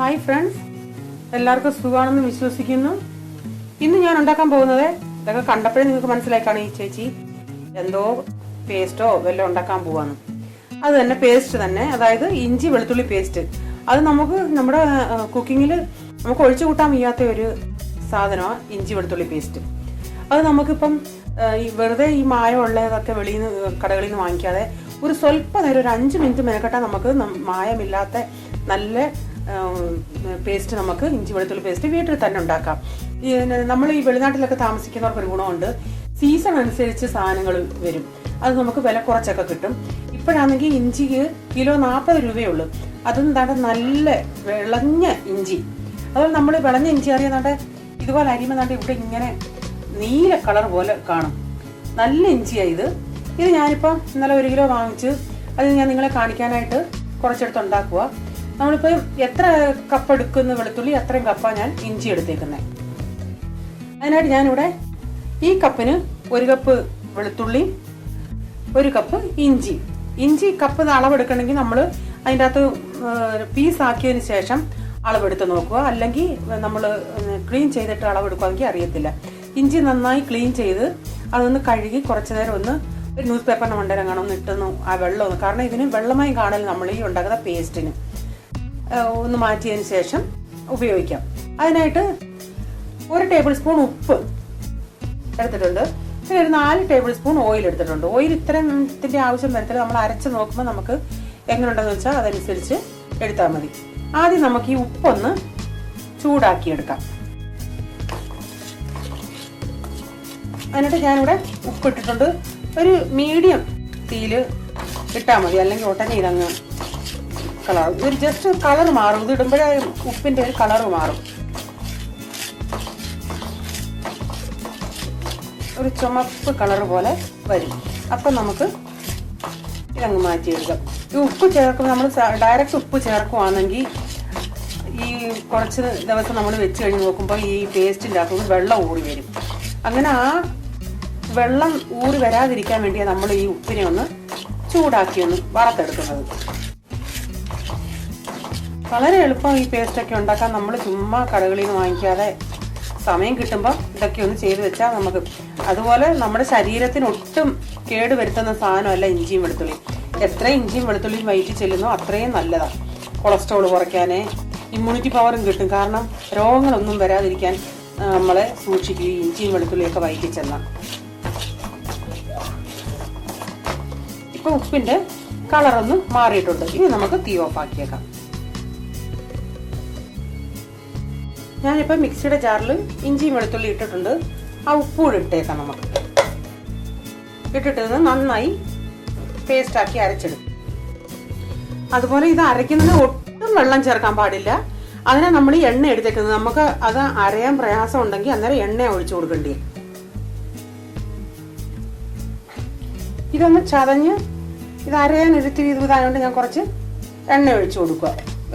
Hi friends. എല്ലാവർക്കും സുഖമാണെന്ന് വിശ്വസിക്കുന്നു. ഇന്ന് ഞാൻ ഉണ്ടാക്കാൻ പോകുന്നത് ഇതൊക്കെ കണ്ടപ്പോഴേ നിങ്ങൾക്ക് മനസ്സിലാക്കാണ് ഈ ചേച്ചി? എന്തോ പേസ്റ്റോ വല്ലതും ഉണ്ടാക്കാൻ പോവാന്ന്. അത് തന്നെ പേസ്റ്റ് തന്നെ. അതായത് ഇഞ്ചി വെളുത്തുള്ളി പേസ്റ്റ് അത് നമുക്ക് നമ്മുടെ കുക്കിങ്ങിൽ നമുക്ക് ഒഴിച്ചു കൂട്ടാൻ വയ്യാത്ത ഒരു സാധനമാണ് ഇഞ്ചി വെളുത്തുള്ളി പേസ്റ്റ് അത് നമുക്കിപ്പം ഈ വെറുതെ ഈ മായമുള്ളതൊക്കെ വെളിയിൽ നിന്ന് കടകളിൽ നിന്ന് വാങ്ങിക്കാതെ ഒരു സ്വല്പ നേരം ഒരു അഞ്ച് മിനിറ്റ് മെനക്കെട്ടാൽ നമുക്ക് മായമില്ലാത്ത നല്ല പേസ്റ്റ് നമുക്ക് ഇഞ്ചി വെളുത്തുള്ളി പേസ്റ്റ് വീട്ടിൽ തന്നെ ഉണ്ടാക്കാം. നമ്മൾ ഈ വെളിനാട്ടിലൊക്കെ താമസിക്കുന്നവർക്ക് ഒരു ഗുണമുണ്ട്. സീസൺ അനുസരിച്ച് സാധനങ്ങൾ വരും. അത് നമുക്ക് വില കുറച്ചൊക്കെ കിട്ടും. ഇപ്പോഴാണെങ്കിൽ ഇഞ്ചിക്ക് കിലോ നാൽപ്പത് രൂപയുള്ളൂ അതും നല്ല വിളഞ്ഞ ഇഞ്ചി. അതുപോലെ നമ്മൾ വിളഞ്ഞ ഇഞ്ചി അറിയാതെ ഇതുപോലെ അരിമ താണ്ട് ഇവിടെ ഇങ്ങനെ നീല കളർ പോലെ കാണും. നല്ല ഇഞ്ചിയാണ് ഇത്. ഇത് ഞാനിപ്പോൾ ഇന്നലെ ഒരു കിലോ വാങ്ങിച്ച് അത് ഞാൻ നിങ്ങളെ കാണിക്കാനായിട്ട് കുറച്ചെടുത്ത് ഉണ്ടാക്കുക നമ്മളിപ്പോൾ എത്ര കപ്പ് എടുക്കുന്ന വെളുത്തുള്ളി അത്രയും കപ്പാണ് ഞാൻ ഇഞ്ചി എടുത്തേക്കുന്നത് അതിനായിട്ട് ഞാനിവിടെ ഈ കപ്പിന് ഒരു കപ്പ് വെളുത്തുള്ളി ഒരു കപ്പ് ഇഞ്ചി. ഇഞ്ചി കപ്പ് അളവെടുക്കണമെങ്കിൽ നമ്മൾ അതിന്റെ അകത്ത് പീസ് ആക്കിയതിന് ശേഷം അളവെടുത്ത് നോക്കുക. അല്ലെങ്കിൽ നമ്മൾ ക്ലീൻ ചെയ്തിട്ട് അളവെടുക്കുകയാണെങ്കിൽ അറിയത്തില്ല. ഇഞ്ചി നന്നായി ക്ലീൻ ചെയ്ത് അതൊന്ന് കഴുകി കുറച്ച് നേരം ഒന്ന് ഒരു ന്യൂസ് പേപ്പറിന് മണ്ടരം കാണാം ഒന്ന് ഇട്ടൊന്ന് ആ വെള്ളം ഒന്ന് കാരണം ഇതിന് വെള്ളമായി കാണൽ നമ്മൾ ഈ ഉണ്ടാക്കുന്ന പേസ്റ്റിന് ഒന്ന് മാറ്റിയതിന് ശേഷം ഉപയോഗിക്കാം. അതിനായിട്ട് ഒരു ടേബിൾ സ്പൂൺ ഉപ്പ് എടുത്തിട്ടുണ്ട്. പിന്നെ ഒരു നാല് ടേബിൾ സ്പൂൺ ഓയിൽ എടുത്തിട്ടുണ്ട്. ഓയിൽ ഇത്തരത്തിന്റെ ആവശ്യം വരത്തില്ല. നമ്മൾ അരച്ച് നോക്കുമ്പോൾ നമുക്ക് എങ്ങനെ ഉണ്ടെന്ന് വെച്ചാൽ അതനുസരിച്ച് എടുത്താൽ മതി. ആദ്യം നമുക്ക് ഈ ഉപ്പൊന്ന് ചൂടാക്കിയെടുക്കാം. എന്നിട്ട് ഞാനിവിടെ ഉപ്പ് ഇട്ടിട്ടുണ്ട് ഒരു മീഡിയം തീയിൽ ഇട്ടാൽ മതി. അല്ലെങ്കിൽ ഉടനെ ഇതങ്ങ് കളർ. ഒരു ജസ്റ്റ് കളർ മാറും. ഇത് ഇടുമ്പോഴേ ഉപ്പിന്റെ ഒരു കളർ മാറും. ഒരു ചുമപ്പ് കളർ പോലെ വരും. അപ്പം നമുക്ക് ഇതങ്ങ് മാറ്റിയെടുക്കാം ഈ ഉപ്പ് ചേർക്കുമ്പോൾ നമ്മൾ ഡയറക്റ്റ് ഉപ്പ് ചേർക്കുവാണെങ്കിൽ ഈ കുറച്ച് ദിവസം നമ്മൾ വെച്ച് കഴിഞ്ഞ് നോക്കുമ്പോൾ ഈ പേസ്റ്റിന്റെ അകത്തുനിന്ന് വെള്ളം ഊറി വരും. അങ്ങനെ ആ വെള്ളം ഊറി വരാതിരിക്കാൻ വേണ്ടിയാണ് നമ്മൾ ഈ ഉപ്പിനെ ഒന്ന് ചൂടാക്കി ഒന്ന് വറുത്തെടുക്കുന്നത്. വളരെ എളുപ്പം ഈ പേസ്റ്റൊക്കെ ഉണ്ടാക്കാൻ നമ്മൾ ചുമ്മാ കടകളിൽ നിന്ന് വാങ്ങിക്കാതെ സമയം കിട്ടുമ്പോൾ ഇതൊക്കെ ഒന്ന് ചെയ്ത് വെച്ചാൽ നമുക്ക് അതുപോലെ നമ്മുടെ ശരീരത്തിന് ഒട്ടും കേട് വരുത്തുന്ന സാധനമല്ല ഇഞ്ചിയും വെളുത്തുള്ളിയും എത്ര ഇഞ്ചിയും വെളുത്തുള്ളിയും വയറ്റി ചെല്ലുന്നോ അത്രയും നല്ലതാണ്. കൊളസ്ട്രോൾ കുറയ്ക്കാനേ ഇമ്മ്യൂണിറ്റി പവറും കിട്ടും. കാരണം രോഗങ്ങളൊന്നും വരാതിരിക്കാൻ നമ്മളെ സൂക്ഷിക്കും ഈ ഇഞ്ചിയും വെളുത്തുള്ളിയൊക്കെ വയറ്റി ചെന്നാൽ. ഇപ്പം ഉപ്പിന്റെ കളറൊന്ന് മാറിയിട്ടുണ്ട്. ഇനി നമുക്ക് തീ ഓഫ് ഞാനിപ്പോൾ മിക്സിയുടെ ജാറിൽ ഇഞ്ചിയും വെളുത്തുള്ളി ഇട്ടിട്ടുണ്ട്. ആ ഉപ്പ് ഇട്ടേക്കാം നമുക്ക്. ഇട്ടിട്ടത് നന്നായി പേസ്റ്റാക്കി അരച്ചെടുക്കും. അതുപോലെ ഇത് അരയ്ക്കുന്നതിന് ഒട്ടും വെള്ളം ചേർക്കാൻ പാടില്ല. അതിനെ നമ്മൾ എണ്ണ എടുത്തേക്കുന്നത് നമുക്ക് അത് അരയാൻ പ്രയാസം ഉണ്ടെങ്കിൽ അന്നേരം എണ്ണ ഒഴിച്ചു കൊടുക്കേണ്ടി. ഇതൊന്ന് ചതഞ്ഞ് ഇത് അരയാൻ ഇത്തിരി ഇതായതുകൊണ്ട് ഞാൻ കുറച്ച് എണ്ണ ഒഴിച്ചു കൊടുക്കുക.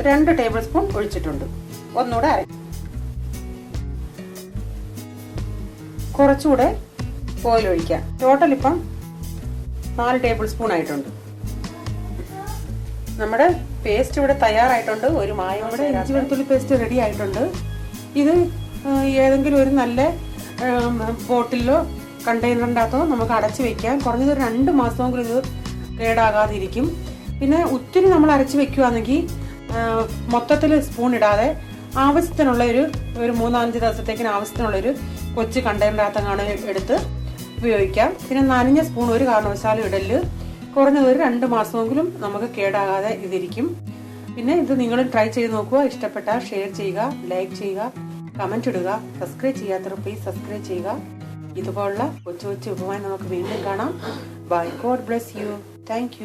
രണ്ട് ടേബിൾ സ്പൂൺ ഒഴിച്ചിട്ടുണ്ട്. ഒന്നുകൂടെ അര കുറച്ചുകൂടെ ഓയിൽ ഒഴിക്കാം ടോട്ടൽ ഇപ്പം നാല് ടേബിൾ സ്പൂൺ ആയിട്ടുണ്ട്. നമ്മുടെ പേസ്റ്റ് ഇവിടെ തയ്യാറായിട്ടുണ്ട്. ഒരു മായം ഇവിടെ ഇഞ്ചി വെളുത്തുള്ളി പേസ്റ്റ് റെഡി ആയിട്ടുണ്ട്. ഇത് ഏതെങ്കിലും ഒരു നല്ല ബോട്ടിലോ കണ്ടെയ്നറിന്റെ അകത്തോ നമുക്ക് അടച്ചു വെക്കാം. കുറഞ്ഞത് രണ്ട് മാസമെങ്കിലും ഇത് കേടാകാതിരിക്കും. പിന്നെ ഒത്തിരി നമ്മൾ അരച്ച് വെക്കുകയാണെങ്കിൽ മൊത്തത്തിൽ സ്പൂൺ ഇടാതെ ആവശ്യത്തിനുള്ള ഒരു ഒരു മൂന്നാലഞ്ച് ദിവസത്തേക്കിന് ആവശ്യത്തിനുള്ള ഒരു കൊച്ചു കണ്ടെയ്നറിനകത്തങ്ങാണ് എടുത്ത് ഉപയോഗിക്കാം. പിന്നെ നനഞ്ഞ സ്പൂൺ ഒരു കാരണവശാലും ഇടൽ. കുറഞ്ഞത് ഒരു രണ്ട് മാസമെങ്കിലും നമുക്ക് കേടാകാതെ ഇതിരിക്കും. പിന്നെ ഇത് നിങ്ങൾ ട്രൈ ചെയ്ത് നോക്കുക. ഇഷ്ടപ്പെട്ടാൽ ഷെയർ ചെയ്യുക ലൈക്ക് ചെയ്യുക കമന്റ് ഇടുക സബ്സ്ക്രൈബ് ചെയ്യാത്തവർ പ്ലീസ് സബ്സ്ക്രൈബ് ചെയ്യുക. ഇതുപോലുള്ള കൊച്ചു കൊച്ചു ഉപമായി നമുക്ക് വീണ്ടും കാണാം. Bye God bless you thank